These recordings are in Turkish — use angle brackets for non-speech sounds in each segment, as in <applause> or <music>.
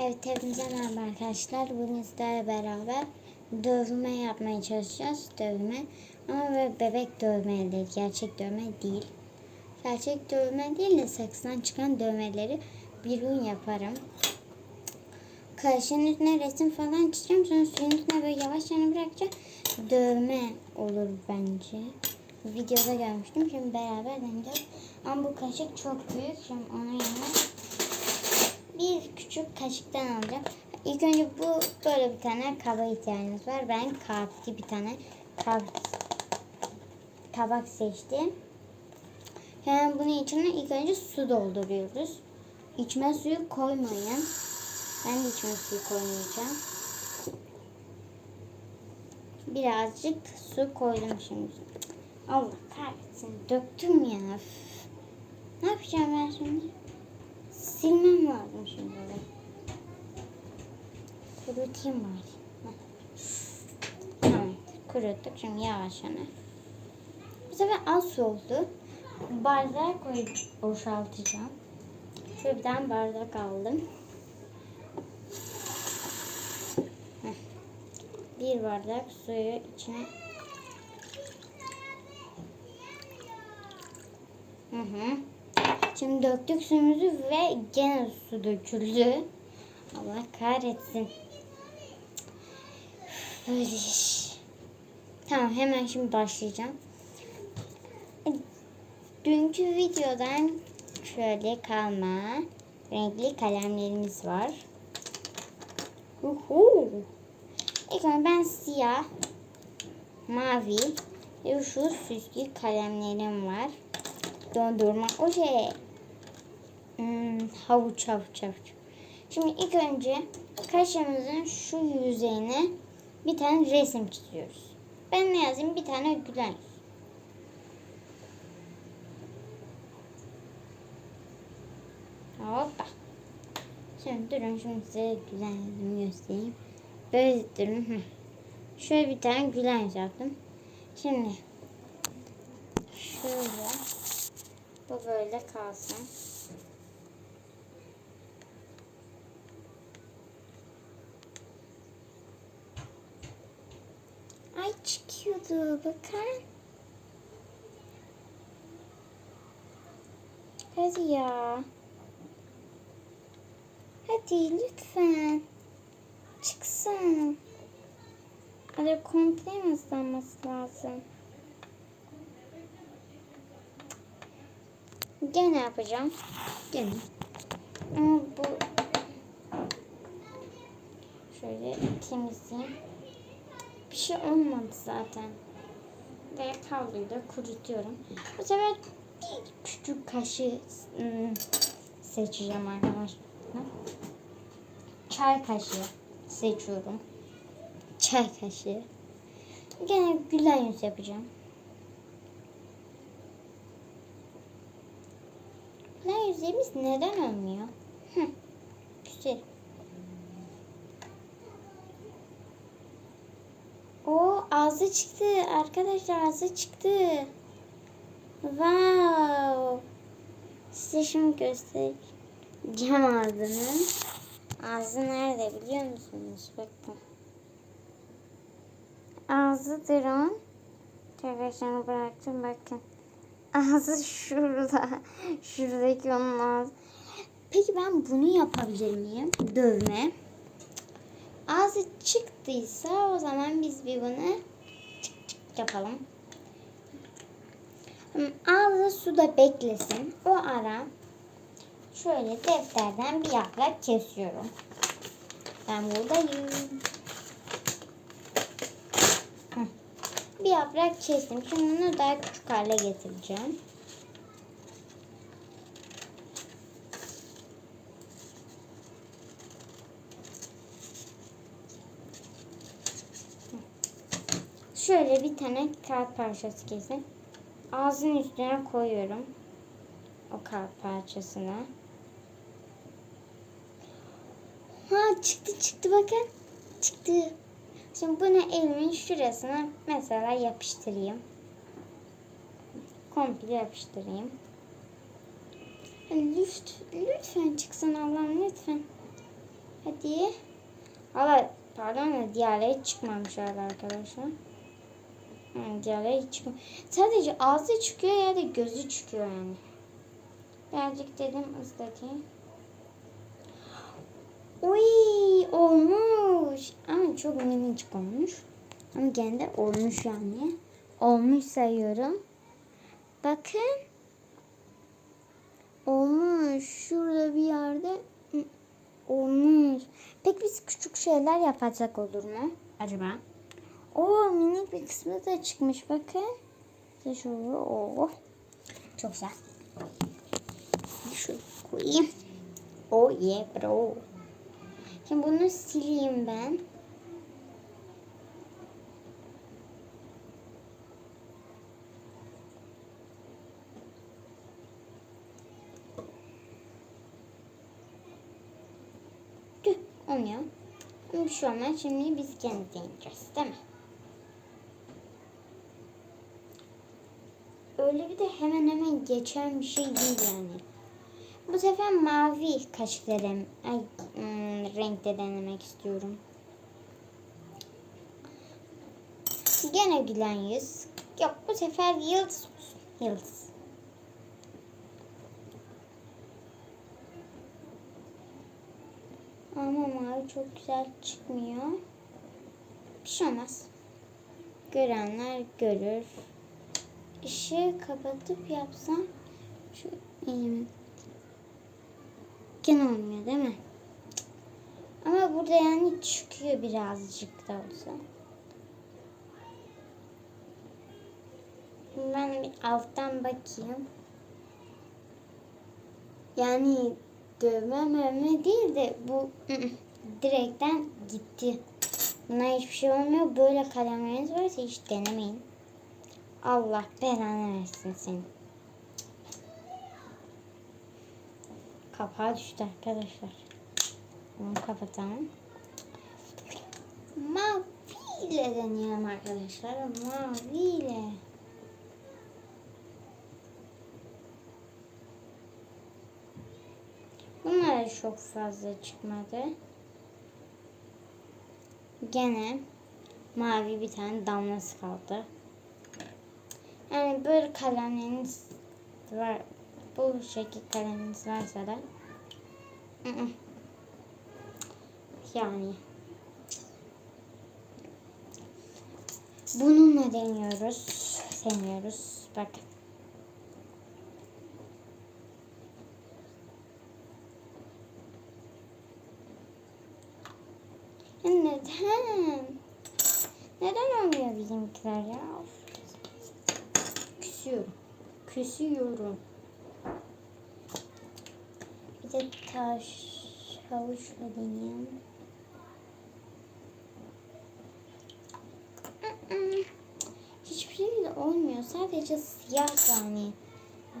Evet hepinize merhaba arkadaşlar. Bugün sizlerle beraber dövme yapmaya çalışacağız. Dövme. Ama böyle bebek dövmeleri. Gerçek dövme değil. Gerçek dövme değil de saksıdan çıkan dövmeleri bir gün yaparım. Kaşın üstüne resim falan çizeceğim. Sonra suyun üstüne böyle yavaş yana bırakacağım. Dövme olur bence. Videoda görmüştüm. Şimdi beraber deneyeceğiz. Ama bu kaşık çok büyük. Şimdi onun yerine bir küçük kaşıktan alacağım. İlk önce bu böyle bir tane kaba ihtiyacımız var. Ben kağıtlı bir tane kab tabak seçtim. Hemen bunun içine ilk önce su dolduruyoruz. İçme suyu koymayın. Ben de içme suyu koymayacağım. Birazcık su koydum şimdi. Allah kahretsin. Döktüm ya. Ne yapacağım ben şimdi? Silmem lazım şimdi. Kurutayım bari. Tamam. Kuruttuk. Şimdi yavaş yana. Bu sefer az su oldu. Bardağa koyup boşaltacağım. Tane bardak aldım. Bir bardak suyu içine Hı hı. Şimdi döktük suyumuzu ve gene su döküldü. Allah kahretsin. Tamam hemen şimdi başlayacağım. Dünkü videodan şöyle kalma renkli kalemlerimiz var. Uhu. İlk önce ben siyah, mavi ve şu süslü kalemlerim var. Dondurma. O şey. Hmm, havuç havuç havuç. Şimdi ilk önce kaşımızın şu yüzeyine bir tane resim çiziyoruz. Ben ne yazayım? Bir tane gülen yüz. Hoppa. Şimdi durun şimdi size gülen yüzümü göstereyim. Böyle durun. Şöyle bir tane gülen yüz yaptım. Şimdi şöyle bu böyle kalsın. Ay çıkıyordu bakın. Hadi ya. Hadi lütfen. Çıksın. Hadi komple mi ıslanması lazım? Gene yapacağım. Gene. Ama bu şöyle temizleyeyim. Bir şey olmadı zaten. Ve havluyu da kurutuyorum. Bu sefer bir küçük kaşığı ım, seçeceğim arkadaşlar. Çay kaşığı seçiyorum. Çay kaşığı. Gene gülen yüz yapacağım. Gülen yüzlerimiz neden olmuyor? Hı. Güzel. O ağzı çıktı. Arkadaşlar ağzı çıktı. Wow. Size şimdi göstereceğim ağzını. Ağzı nerede biliyor musunuz? Bakın. Ağzı drone. Arkadaşlarını bıraktım bakın. Ağzı şurada. <laughs> Şuradaki onun ağzı. Peki ben bunu yapabilir miyim? Dövme. Ağzı çıktıysa o zaman biz bir bunu çık çık yapalım. Ağzı suda beklesin. O ara şöyle defterden bir yaprak kesiyorum. Ben buradayım. Bir yaprak kestim. Şimdi bunu daha küçük hale getireceğim. Şöyle bir tane kağıt parçası kesin. Ağzının üstüne koyuyorum. O kağıt parçasını. Ha çıktı çıktı bakın. Çıktı. Şimdi bunu elimin şurasına mesela yapıştırayım. Komple yapıştırayım. Lütfen, lütfen çıksın Allah'ım lütfen. Hadi. Hala pardon da diğerleri çıkmamış arkadaşlar. Yani diğerleri hiç çıkmıyor. Sadece ağzı çıkıyor ya da gözü çıkıyor yani. Birazcık dedim ıslatayım. Uy olmuş. Ama çok minicik olmuş. Ama gene de olmuş yani. Olmuş sayıyorum. Bakın. Olmuş. Şurada bir yerde olmuş. Peki biz küçük şeyler yapacak olur mu? Acaba? Oo minik bir kısmı da çıkmış bakın. İşte şurada oh. Çok güzel. Şöyle koyayım. Oh yeah bro. Şimdi bunu sileyim ben. Tüh olmuyor. Ama şey olmaz. Şimdi biz kendi deneyeceğiz değil mi? Öyle bir de hemen hemen geçen bir şey değil yani. Bu sefer mavi kaşlarım ay, hmm, renkte denemek istiyorum. Gene gülen yüz. Yok bu sefer yıldız olsun. Yıldız. Ama mavi çok güzel çıkmıyor. Bir şey olmaz. Görenler görür. Işığı kapatıp yapsam şu elim gene olmuyor değil mi? Ama burada yani çıkıyor birazcık da olsa. Ben bir alttan bakayım. Yani dövme mövme değil de bu direkten gitti. Buna hiçbir şey olmuyor. Böyle kalemleriniz varsa hiç denemeyin. Allah belanı versin seni. Kapağı düştü arkadaşlar. Bunu kapatalım. Maviyle deneyelim arkadaşlar. Maviyle. Bunlar da çok fazla çıkmadı. Gene mavi bir tane damlası kaldı. Yani böyle kalemleriniz var. Bu şekil kaleminiz varsa da yani bununla deniyoruz. Deniyoruz. Bakın. Neden? Neden olmuyor bizimkiler ya? Of. Küsüyorum. Küsüyorum. Bir de taş havuçla deneyeyim. Hiçbiriyle olmuyor. Sadece siyah yani.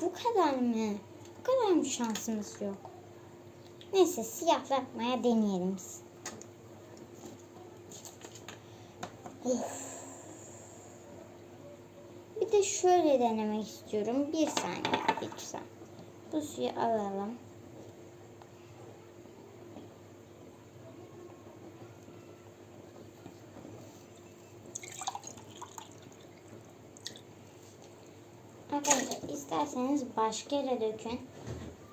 Bu kadar mı? Bu kadar mı şansımız yok? Neyse siyahla yapmaya deneyelim. Of. Bir de şöyle denemek istiyorum. Bir saniye lütfen. Bu suyu alalım. Arkadaşlar isterseniz başka yere dökün.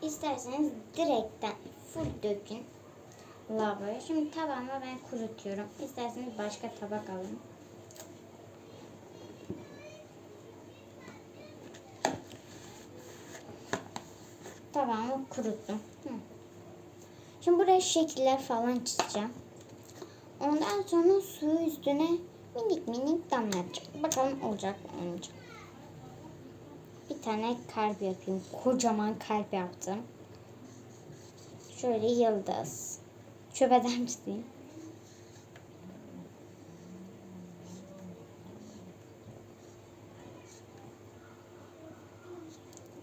İsterseniz direkten full dökün. Lavaboya. Şimdi tabağıma ben kurutuyorum. İsterseniz başka tabak alın. Tabağımı kuruttum. Şimdi buraya şekiller falan çizeceğim. Ondan sonra suyu üstüne minik minik damlatacağım. Bakalım olacak mı olmayacak. Bir tane kalp yapayım. Kocaman kalp yaptım. Şöyle yıldız. Çöp eder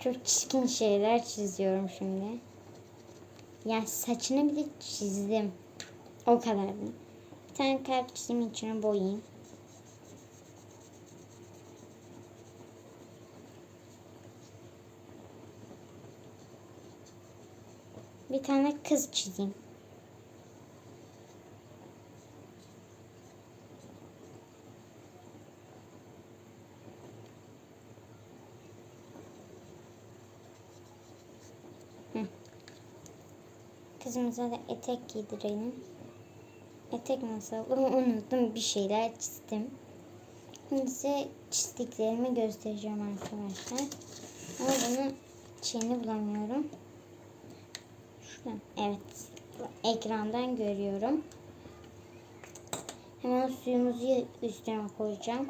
Çok çirkin şeyler çiziyorum şimdi. Yani saçını bile çizdim. O kadar. Bir tane kalp çizeyim içine boyayayım. Bir tane kız çizeyim. Kızımıza da etek giydirelim. Etek nasıl? Unuttum bir şeyler çizdim. Şimdi size çizdiklerimi göstereceğim arkadaşlar. Ama bunun şeyini bulamıyorum. Şuradan. Evet. Ekrandan görüyorum. Hemen suyumuzu üstüne koyacağım.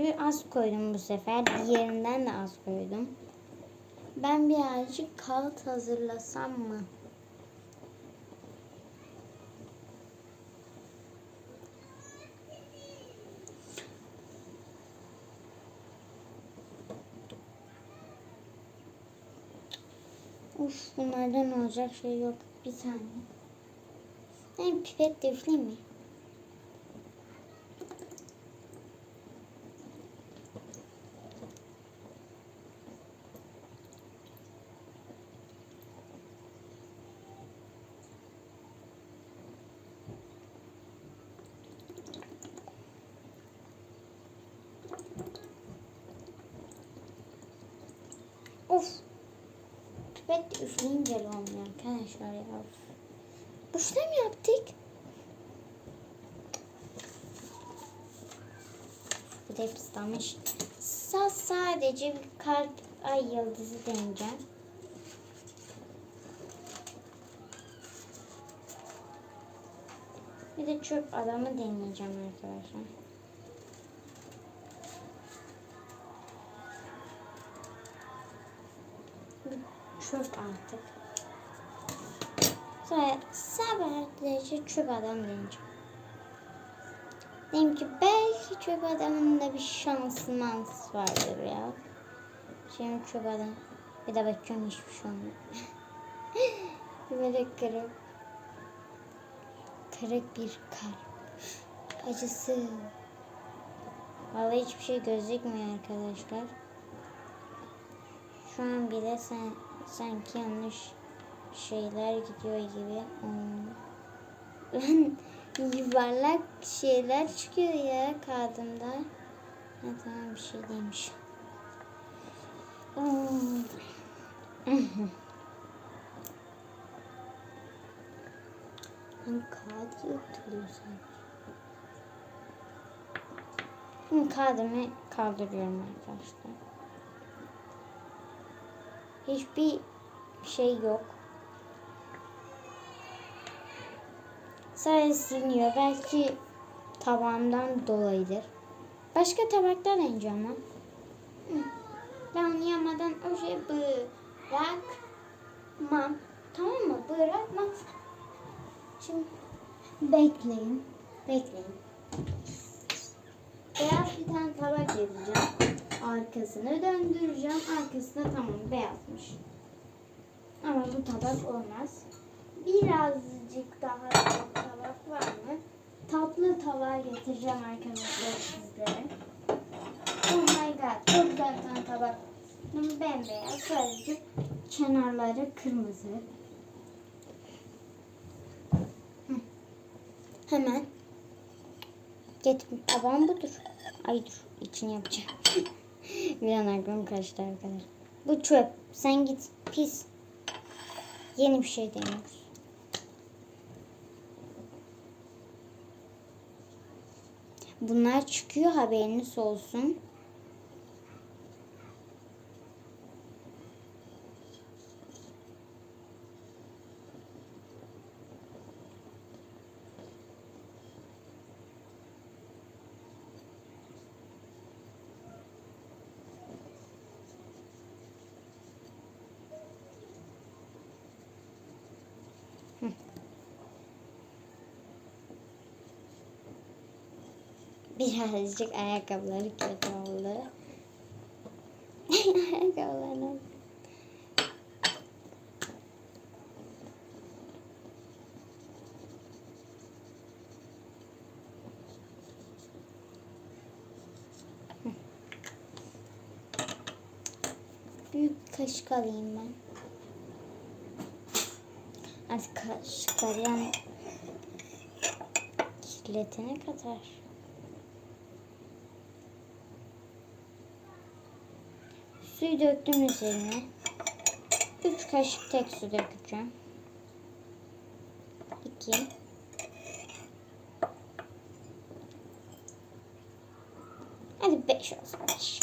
Suyu az koydum bu sefer. Diğerinden de az koydum. Ben birazcık kağıt hazırlasam mı? Uf bunlardan olacak şey yok. Bir saniye. Ben pipet de üfleyeyim mi? Of. Üfleyince de olmuyor arkadaşlar ya. Boşuna mı yaptık? Bu da hep ıslamış. Sa sadece bir kalp ay yıldızı deneyeceğim. Bir de çöp adamı deneyeceğim arkadaşlar. Sonra sadece çöp adam deneyeceğim. Dedim ki belki çöp adamın da bir şansı vardır ya. Şimdi çöp adam. Bir de bakıyorum hiçbir şey olmuyor. <laughs> Böyle kırık. Kırık bir kalp. Acısı. Vallahi hiçbir şey gözükmüyor arkadaşlar. Şu an bile sen sanki yanlış şeyler gidiyor gibi. Hmm. <laughs> yuvarlak şeyler çıkıyor ya kağıdımda. Ha, tamam bir şey demiş. Hmm. Hani kağıt yırtılıyor sanki. Şimdi kağıdımı kaldırıyorum arkadaşlar. Hiçbir şey yok. Sadece siliniyor. Belki tabağımdan dolayıdır. Başka tabaklar deneyeceğim lan. Ben onu yamadan oje bırakmam. Tamam mı? Bırakmam. Şimdi bekleyin. Bekleyin. Beyaz bir tane tabak yapacağım. Arkasını döndüreceğim. Arkasında tamam beyazmış. Ama bu tabak olmaz. Birazcık daha tabak var mı? Tatlı tabağı getireceğim arkadaşlar sizlere. Oh my god. Çok güzel bir tane tabak. Bunu bembeyaz. Sadece kenarları kırmızı. Hemen. Getir. Tabağım budur. Ay dur. içini yapacağım. <laughs> bir an aklım kaçtı arkadaşlar. Bu çöp. Sen git. Pis. Yeni bir şey deniyoruz. Bunlar çıkıyor haberiniz olsun. Birazcık ayakkabıları kötü oldu. <laughs> Ayakkabılarını. Büyük kaşık alayım ben. Artık kaşık arayan jiletine kadar. Suyu döktüm üzerine. 3 kaşık tek su dökeceğim. 2 Hadi 5 olsun 5.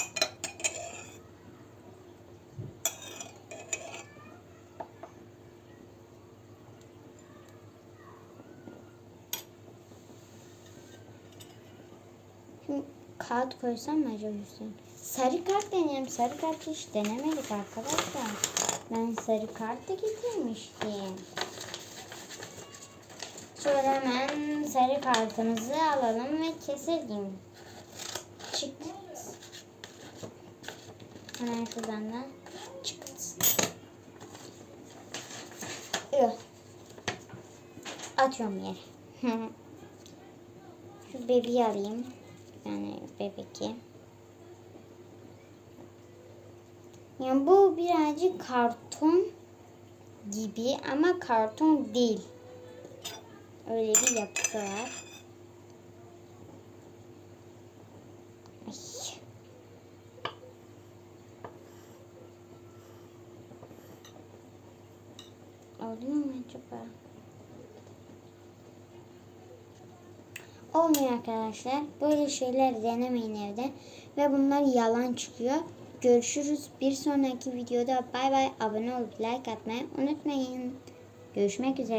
Şimdi kağıt koysam mı acaba üstüne? Sarı kart deneyelim. Sarı kart hiç denemedik arkadaşlar. Ben sarı kart da getirmiştim. Şöyle hemen sarı kartımızı alalım ve keselim. Çık. Hemen şuradan da çıkt. Üh. Atıyorum yere. <laughs> Şu bebeği alayım. Yani bebeki. Yani bu birazcık karton gibi ama karton değil. Öyle bir yapısı var. Ay. Oluyor mu acaba? Olmuyor arkadaşlar. Böyle şeyler denemeyin evde. Ve bunlar yalan çıkıyor. Görüşürüz. Bir sonraki videoda bay bay. Abone olup like atmayı unutmayın. Görüşmek üzere.